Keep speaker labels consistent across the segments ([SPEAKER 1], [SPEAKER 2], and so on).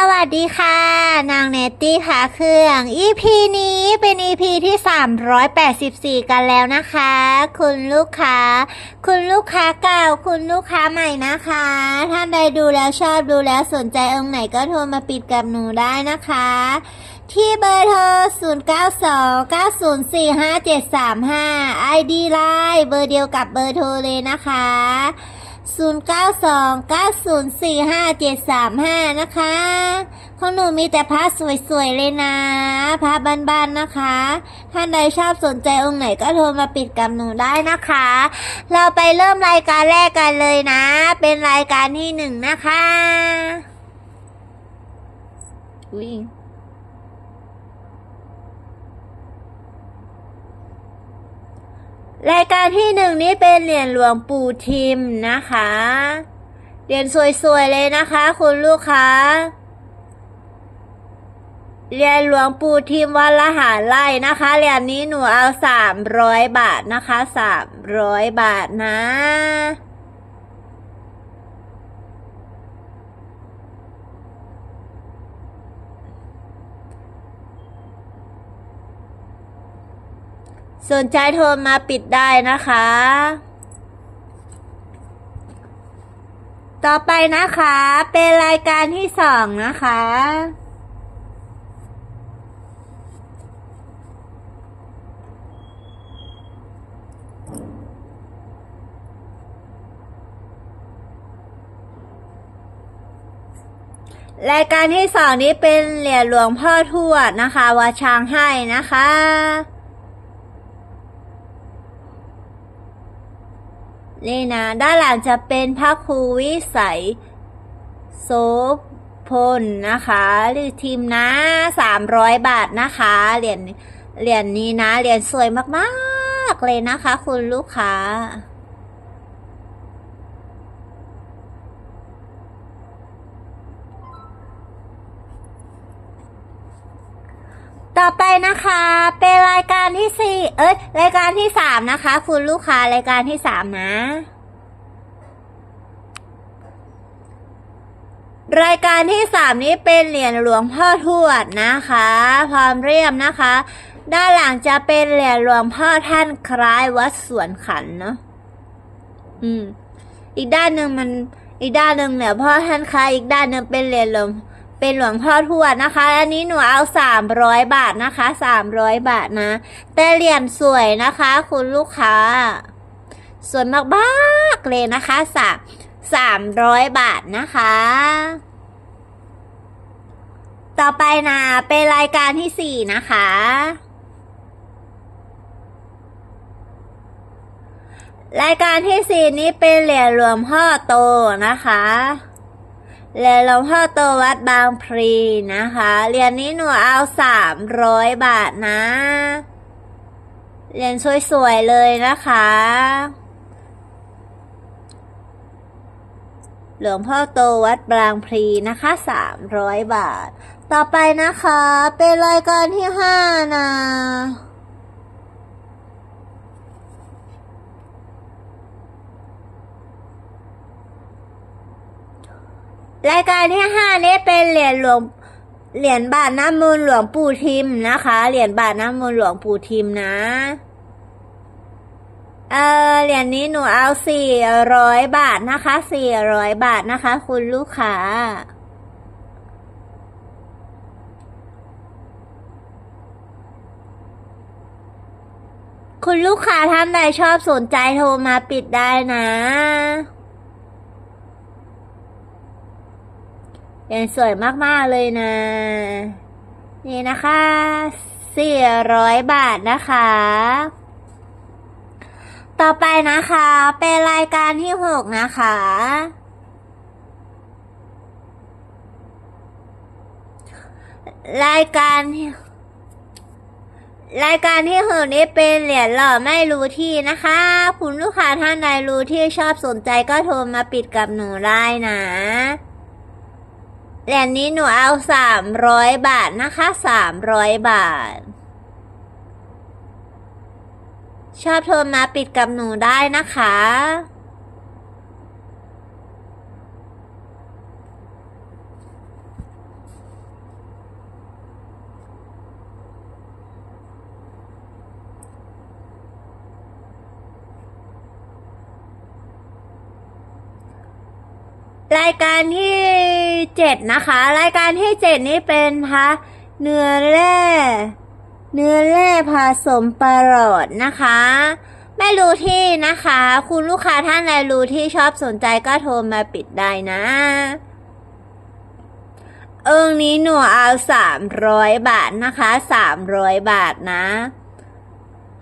[SPEAKER 1] สวัสดีค่ะ นางเนตตี้ค่ะเครื่อง EP นี้เป็น EP ที่ 384 กันแล้วนะคะ คุณลูกค้า คุณลูกค้าเก่า คุณลูกค้าใหม่นะคะ ท่านใดดูแล้วชอบดูแล้วสนใจองค์ไหนก็โทรมาปิดกับหนูได้นะคะ ที่เบอร์โทร 0929045735 ID Line เบอร์เดียวกับเบอร์โทรเลยนะคะ 0929045735 นะคะของหนูมีแต่พระสวยๆเลยนะ พระบ้านๆนะคะ ท่านใดชอบสนใจองค์ไหนก็โทรมาปิดกับหนูได้นะคะ เราไปเริ่มรายการแรกกันเลยนะ เป็นรายการที่หนึ่งนะคะอุ้ย รายการที่หนึ่งนี้เป็นเหรียญหลวงปู่ทิมนะคะ เหรียญสวยๆเลยนะคะคุณลูกค้า เหรียญหลวงปู่ทิมวันละหาไล่นะคะ เหรียญนี้หนูเอาสามร้อยบาทนะคะสามร้อยบาทนะ สนใจโทรมาปิดได้นะคะ ต่อไปนะคะ เป็นรายการที่สองนะคะ รายการที่สองนี้เป็นเหรียญหลวงพ่อทวดนะคะวัดช้างให้นะคะ นี่นะ ด้านหลังจะเป็นพระครูวิสัยโซพลนะคะหรือทีมนะสามร้อยบาทนะคะเหรียญเหรียญนี้นะเหรียญสวยมากๆเลยนะคะ คุณลูกค้า ต่อไปนะคะ เป็นรายการที่สี่เอ้ยรายการที่สามนะคะ คุณลูกค้ารายการที่สามนะ รายการที่สามนี้เป็นเหรียญหลวงพ่อทวดนะคะ พร้อมเรียมนะคะ ด้านหลังจะเป็นเหรียญหลวงพ่อท่านคล้ายวัดสวนขันเนาะอืม อีกด้านหนึ่งมัน อีกด้านหนึ่งเนี่ยพ่อท่านคล้ายอีกด้านหนึ่งเป็นเหรียญหลวง เป็นหลวงพ่อทวดนะคะ อันนี้หนูเอาสามร้อยบาทนะคะสามร้อยบาทนะ แต่เหรียญสวยนะคะ คุณลูกค้า สวยมากๆเลยนะคะสามสามร้อยบาทนะคะ ต่อไปนะเป็นรายการที่สี่นะคะรายการที่สี่นี้เป็นเหรียญหลวงพ่อโตนะคะ เหรียญหลวงพ่อโตวัดบางพลีนะคะเหรียญนี้หนูเอาสามร้อยบาทนะเหรียญสวยๆเลยนะคะ หลวงพ่อโตวัดบางพลีนะคะสามร้อยบาท ต่อไปนะคะ เป็นรายการที่ห้านะ รายการที่ห้านี้เป็นเหรียญหลวงเหรียญบาทน้ำมูลหลวงปู่ทิมนะคะ เหรียญบาทน้ำมูลหลวงปู่ทิมนะ เออเหรียญนี้หนูเอาสี่ร้อยบาทนะคะสี่ร้อยบาทนะคะ คุณลูกค้าคุณลูกค้าท่านใดชอบสนใจโทรมาปิดได้นะ ยังสวยมากๆเลยนะ นี่นะคะสี่ร้อยบาทนะคะ ต่อไปนะคะ เป็นรายการที่หกนะคะ รายการรายการที่หกนี้เป็นเหรียญหล่อไม่รู้ที่นะคะ คุณลูกค้าท่านใดรู้ที่ชอบสนใจก็โทรมาปิดกับหนูได้นะ เหรียญนี้หนูเอาสามร้อยบาทนะคะสามร้อยบาท ชอบโทรมาปิดกับหนูได้นะคะ รายการที่เจ็ดนะคะ รายการที่เจ็ดนี้เป็นพระเนื้อแร่ เนื้อแร่ผสมปลอดนะคะ ไม่รู้ที่นะคะ คุณลูกค้าท่านใดรู้ที่ชอบสนใจก็โทรมาปิดได้นะ เอิงนี้หนูเอาสามร้อยบาทนะคะสามร้อยบาทนะ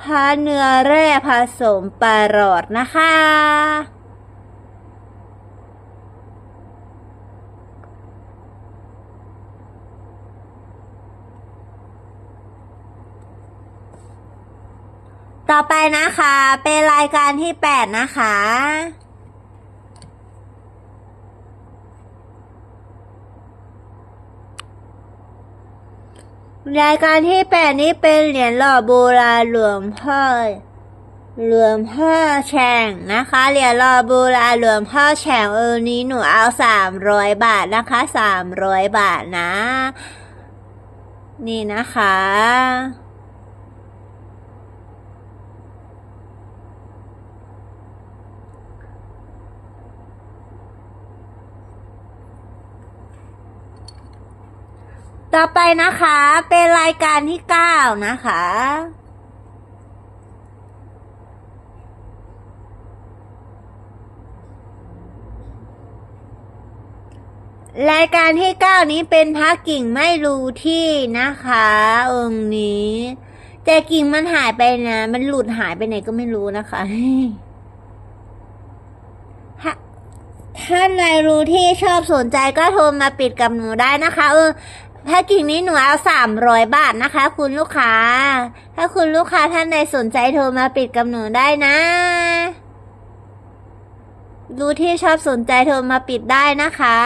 [SPEAKER 1] พาเนื้อแร่ผสมปลาหลอดนะคะ ต่อไปนะคะ เป็นรายการที่แปดนะคะ รายการที่แปดนี้เป็นเหรียญหล่อโบราณหลวงพ่อหลวงพ่อแฉ่งนะคะ เหรียญหล่อโบราณหลวงพ่อแฉ่งเออนี้หนูเอาสามร้อยบาทนะคะสามร้อยบาทนะ นี่นะคะ ต่อไปนะคะ เป็นรายการที่เก้านะคะ รายการที่เก้านี้เป็นพระกิ่งไม่รู้ที่นะคะ องค์นี้ แต่กิ่งมันหายไปนะ มันหลุดหายไปไหนก็ไม่รู้นะคะถ้าท่านใดรู้ที่ชอบสนใจก็โทรมาปิดกับหนูได้นะคะ เออ แพ็กกิ่งนี้หนูเอาสามร้อยบาทนะคะ คุณลูกค้า ถ้าคุณลูกค้าท่านใดสนใจโทรมาปิดกับหนูได้นะรู้ที่ชอบสนใจโทรมาปิดได้นะคะ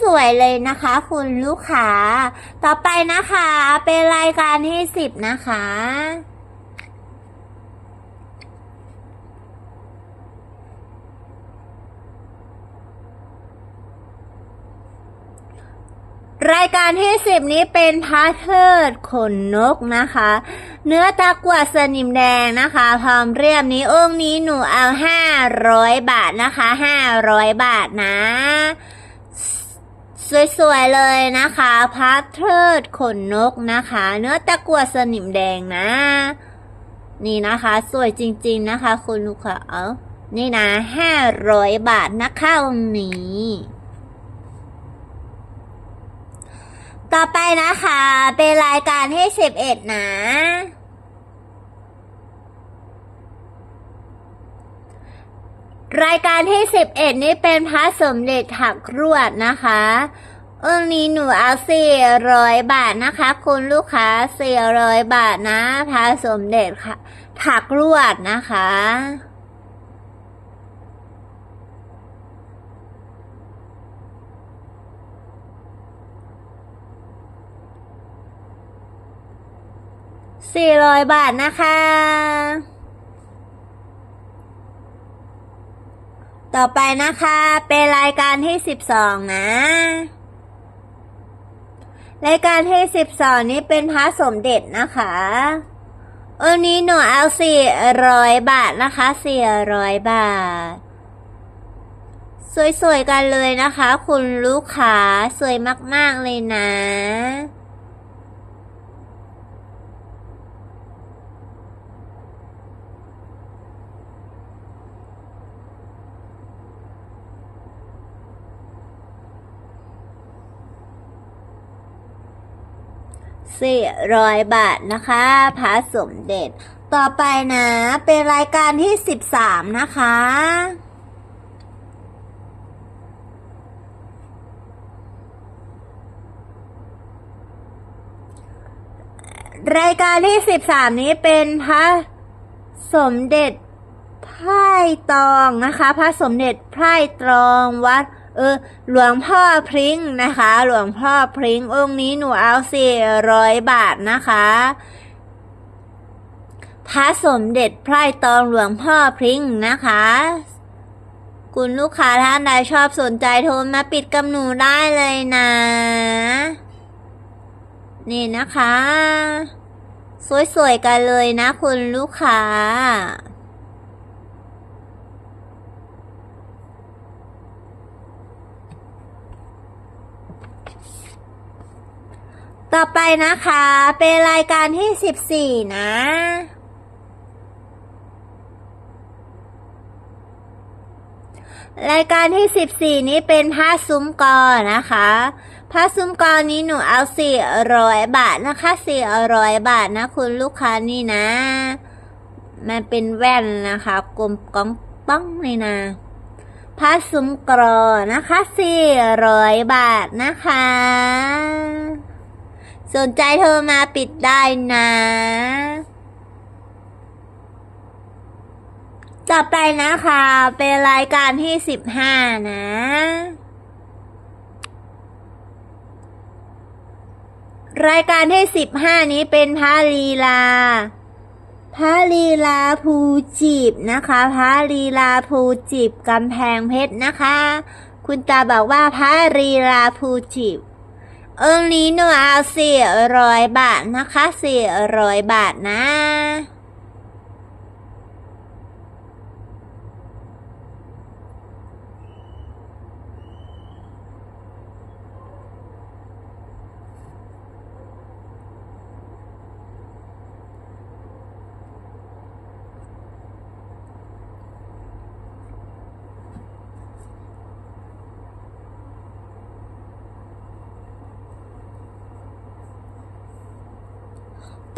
[SPEAKER 1] สวยๆเลยนะคะ คุณลูกค้า ต่อไปนะคะ เป็นรายการที่สิบนะคะ รายการที่สิบนี้เป็นพาเทิดขนนกนะคะ เนื้อตะกรวสนิมแดงนะคะ พร้อมเรียบนี้องค์นี้หนูเอาห้าร้อยบาทนะคะห้าร้อยบาทนะ สวยๆเลยนะคะพาเทิดขนนกนะคะ เนื้อตะกรวสนิมแดงนะ นี่นะคะ สวยจริง ๆนะคะ คุณลูกค้าเอานี่นะห้าร้อยบาทนะคะองค์นี้ ต่อไปนะคะ เป็นรายการที่สิบเอ็ดนะ รายการที่สิบเอ็ดนี้เป็นพระสมเด็จถักรวดนะคะองนี้หนูเอาสี่ร้อยบาทนะคะ คุณลูกค้าสี่ร้อยบาทนะพระสมเด็จค่ะถักรวดนะคะ สี่ร้อยบาทนะคะ ต่อไปนะคะ เป็นรายการที่สิบสองนะ รายการที่สิบสองนี้เป็นพระสมเด็จนะคะอันนี้หนูเอาสี่ร้อยบาทนะคะสี่ร้อยบาท สวยๆกันเลยนะคะ คุณลูกค้าสวยมากๆเลยนะ สี่ร้อยบาทนะคะพระสมเด็จ ต่อไปนะ เป็นรายการที่สิบสามนะคะรายการที่สิบสามนี้เป็นพระสมเด็จไพร่ตองนะคะ พระสมเด็จไพร่ตรองวัด เออหลวงพ่อพริ้งนะคะ หลวงพ่อพริ้งองค์นี้หนูเอาสี่ร้อยบาทนะคะพระสมเด็จไพร่ตองหลวงพ่อพริ้งนะคะ คุณลูกค้าท่านใดชอบสนใจโทรมาปิดกับหนูได้เลยนะ นี่นะคะ สวยๆกันเลยนะคุณลูกค้า ต่อไปนะคะ เป็นรายการที่สิบสี่นะ รายการที่สิบสี่นี้เป็นผ้าซุ้มกอนะคะผ้าซุ้มกอนี้หนูเอาสี่ร้อยบาทนะคะสี่ร้อยบาทนะ คุณลูกค้านี่นะ มันเป็นแว่นนะคะ กลมก้องป้องเลยนะผ้าซุ้มกรอนะคะสี่ร้อยบาทนะคะ สนใจโทรมาปิดได้นะ ต่อไปนะคะ เป็นรายการที่สิบห้านะ รายการที่สิบห้านี้เป็นพระลีลาพระลีลาภูจีบนะคะพระลีลาภูจีบกำแพงเพชรนะคะ คุณตาบอกว่าพระลีลาภูจีบ องนี้หนูเอาสี่ร้อยบาทนะคะสี่ร้อยบาทนะ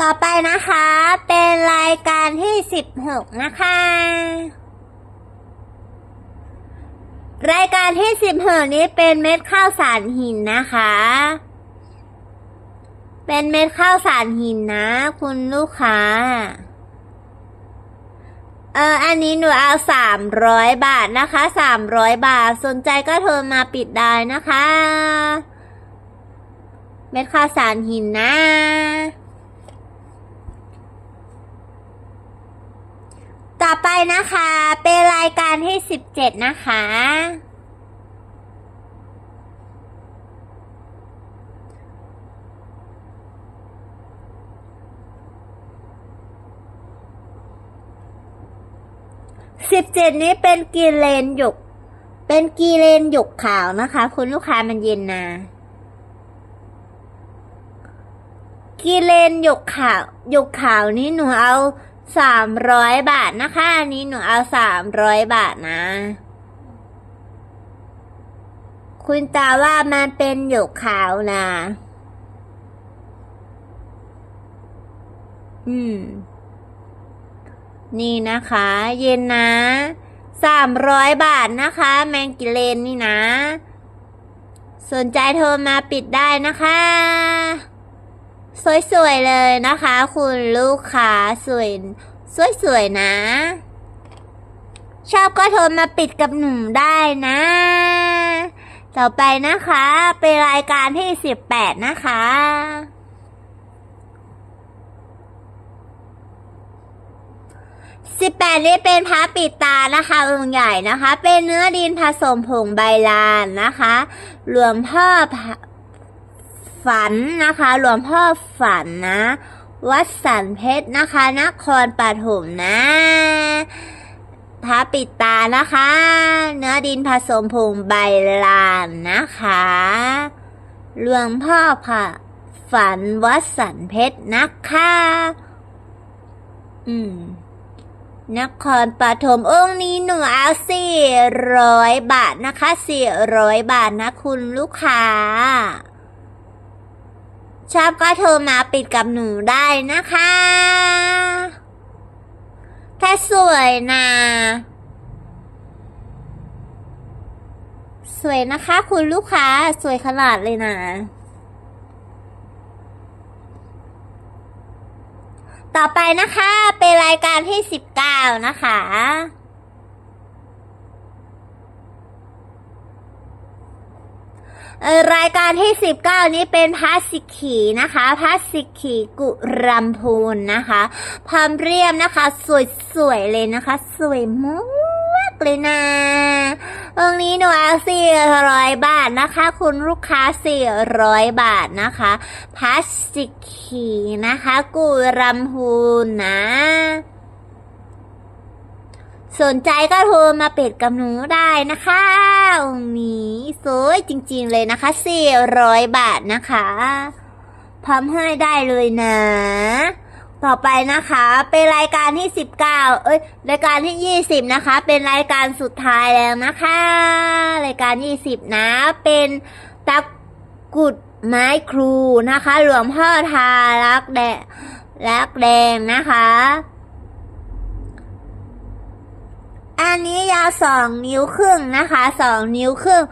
[SPEAKER 1] ต่อไปนะคะ เป็นรายการที่สิบหกนะคะ รายการที่สิบหกนี้เป็นเม็ดข้าวสารหินนะคะ เป็นเม็ดข้าวสารหินนะ คุณลูกค้า เอออันนี้หนูเอาสามร้อยบาทนะคะสามร้อยบาทสนใจก็โทรมาปิดได้นะคะ เม็ดข้าวสารหินนะ ต่อไป นะคะ เป็นรายการที่สิบเจ็ดนะคะ สิบเจ็ดนี้เป็นกีเลนหยก เป็นกีเลนหยกขาวนะคะ คุณลูกค้ามันเย็นนะกีเลนหยกขาวหยกขาวนี้หนูเอา สามร้อยบาทนะคะ อันนี้หนูเอาสามร้อยบาทนะ คุณตาว่ามันเป็นหยกขาวนะ อืม นี่นะคะ เย็นนะสามร้อยบาทนะคะ แมงกิเลนนี่นะ สนใจโทรมาปิดได้นะคะ สวยๆเลยนะคะ คุณลูกค้าสวยสวยๆนะ ชอบก็โทรมาปิดกับหนุ่มได้นะ ต่อไปนะคะ เป็นรายการที่สิบแปดนะคะ สิบแปดนี้เป็นพระปิดตานะคะองค์ใหญ่นะคะ เป็นเนื้อดินผสมผงใบลานนะคะ หลวงพ่อ ฝันนะคะหลวงพ่อฝันนะ วัดสันเพชรนะคะนครปฐมนะพระปิดตานะคะ เนื้อดินผสมผงใบลานนะคะหลวงพ่อพระฝันวัดสันเพชรนะคะ อืมนครปฐมองค์นี้หนูเอาสี่ร้อยบาทนะคะสี่ร้อยบาทนะคุณลูกค้า ชอบก็โทรมาปิดกับหนูได้นะคะ ถ้าสวยนะ สวยนะคะคุณลูกค้าสวยขนาดเลยนะต่อไปนะคะ เป็นรายการที่สิบเก้านะคะ เอ่อ รายการที่สิบเก้านี้เป็นพาสิกขีนะคะพาสิกขีกุรัมพูนนะคะพร้อมเรียมนะคะ สวยๆเลยนะคะ สวยมากเลยนะองนี้หนูเอาสี่ร้อยบาทนะคะ คุณลูกค้าสี่ร้อยบาทนะคะพาสิกขีนะคะ กุรัมพูนนะ สนใจก็โทรมาเป็ดกับหนูได้นะคะองนี้สวยจริงๆเลยนะคะ400บาทนะคะพร้อมให้ได้เลยนะ ต่อไปนะคะ เป็นรายการที่19เอ้ยรายการที่20นะคะ เป็นรายการสุดท้ายแล้วนะคะ รายการ20นะ เป็นตะกุดไม้ครูนะคะ หลวงพ่อทารักแดงรักแดงนะคะ อันนี้ยาวสองนิ้วครึ่งนะคะสองนิ้วครึ่ง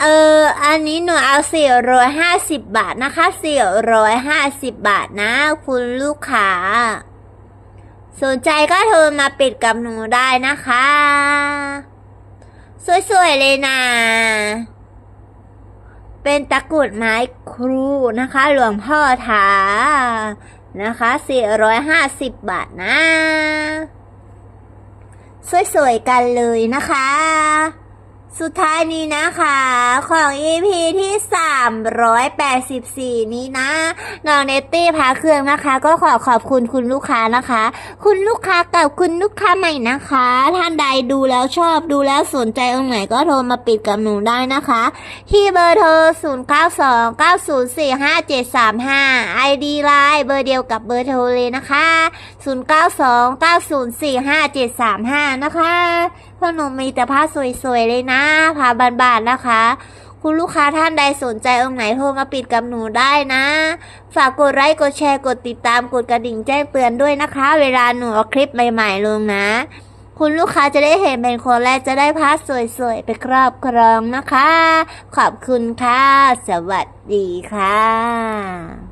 [SPEAKER 1] เออ อันนี้หนูเอาสี่ร้อยห้าสิบบาทนะคะสี่ร้อยห้าสิบบาทนะ คุณลูกค้า สนใจก็โทรมาปิดกับหนูได้นะคะ สวยๆเลยนะ เป็นตะกรุดไม้ครูนะคะ หลวงพ่อถานะคะ450บาทนะ สวยๆกันเลยนะคะ สุดท้ายนี้นะคะ ของ EP ที่ 384 นี้นะน้องเนตตี้พาเครื่องนะคะ ก็ขอขอบคุณคุณลูกค้านะคะ คุณลูกค้ากับคุณลูกค้าใหม่นะคะ ท่านใดดูแล้วชอบดูแล้วสนใจตรงไหนก็โทรมาปิดกับหนูได้นะคะ ที่เบอร์โทร 0 9 2 9 0 4 5 7 3 5 ID ไลน์เบอร์เดียวกับเบอร์โทรเลยนะคะ 0 9 2 9 0 4 5 7 3 5 นะคะ พวกหนูมีแต่ผ้าสวยๆเลยนะผ้าบานๆนะคะ คุณลูกค้าท่านใดสนใจองค์ไหนโทรมาปิดกับหนูได้นะ ฝากกดไลค์กดแชร์กดติดตามกดกระดิ่งแจ้งเตือนด้วยนะคะ เวลาหนูเอาคลิปใหม่ๆลงนะ คุณลูกค้าจะได้เห็นเป็นคนแรกจะได้พัสสวยๆไปครอบครองนะคะ ขอบคุณค่ะ สวัสดีค่ะ